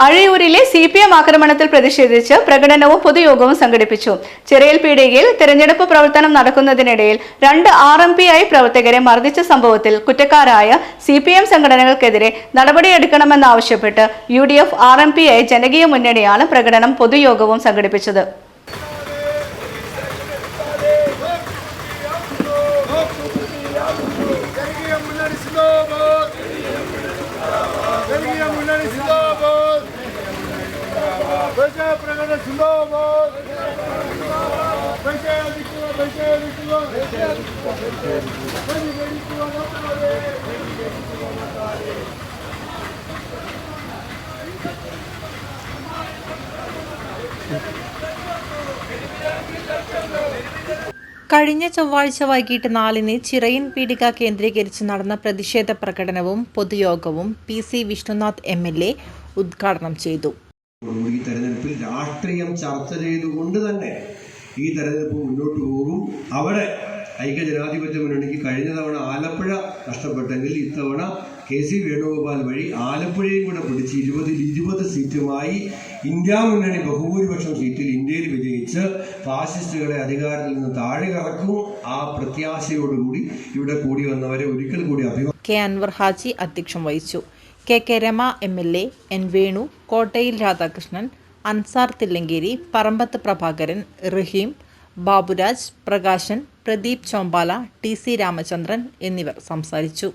അഴയൂരിലെ C P M ആക്രമണത്തിൽ പ്രതിഷേധിച്ച് പ്രകടനവും പൊതുയോഗവും സംഘടിപ്പിച്ചു. ചെറിയൽ പീടികയിൽ തെരഞ്ഞെടുപ്പ് പ്രവർത്തനം നടക്കുന്നതിനിടയിൽ രണ്ട് ആർ എം പി ഐ പ്രവർത്തകരെ മർദ്ദിച്ച സംഭവത്തിൽ കുറ്റക്കാരായ സി പി എം സംഘടനകൾക്കെതിരെ നടപടിയെടുക്കണമെന്നാവശ്യപ്പെട്ട് U D F R M P I ജനകീയ മുന്നണിയാണ് പ്രകടനം പൊതുയോഗവും സംഘടിപ്പിച്ചത് ജനകീയ മുന്നണി സിന്ദാബാദ് ജനകീയ മുന്നണി സിന്ദാബാദ് കഴിഞ്ഞ ചൊവ്വാഴ്ച വൈകിട്ട് നാലിന് ചിറയിൻ പീഡിക കേന്ദ്രീകരിച്ച് നടന്ന പ്രതിഷേധ പ്രകടനവും പൊതുയോഗവും P C Vishnunath M L A ഉദ്ഘാടനം ചെയ്തു. ഈ തെരഞ്ഞെടുപ്പിൽ രാഷ്ട്രീയം ചർച്ച ചെയ്തുകൊണ്ട് തന്നെ ഈ തെരഞ്ഞെടുപ്പ് മുന്നോട്ട് പോകും. അവിടെ ഐക്യജനാധിപത്യ മുന്നണിക്ക് കഴിഞ്ഞ തവണ ആലപ്പുഴ നഷ്ടപ്പെട്ടെങ്കിൽ ഇത്തവണ കെ സി വേണുഗോപാൽ വഴി ആലപ്പുഴയും കൂടെ പിടിച്ച് ഇരുപതിൽ ഇരുപത് സീറ്റുമായി ഇന്ത്യ മുന്നണി ബഹുഭൂരിപക്ഷം സീറ്റിൽ ഇന്ത്യയിൽ വിജയിച്ച് ഫാസിസ്റ്റുകളെ അധികാരത്തിൽ നിന്ന് താഴെ കറക്കും. ആ പ്രത്യാശയോടുകൂടി ഇവിടെ കൂടി വന്നവരെ ഒരിക്കൽ കൂടി അഭിവാദ്യം കെ അൻവർ ഹാജി അധ്യക്ഷം വഹിച്ചു. K K Rema M L A N Venu Kottayil Radhakrishnan Ansar Thillankeri Parambath Prabhakaran Rahim Baburaj Prakashan Pradeep Chombala T C Ramachandran എന്നിവർ സംസാരിച്ചു.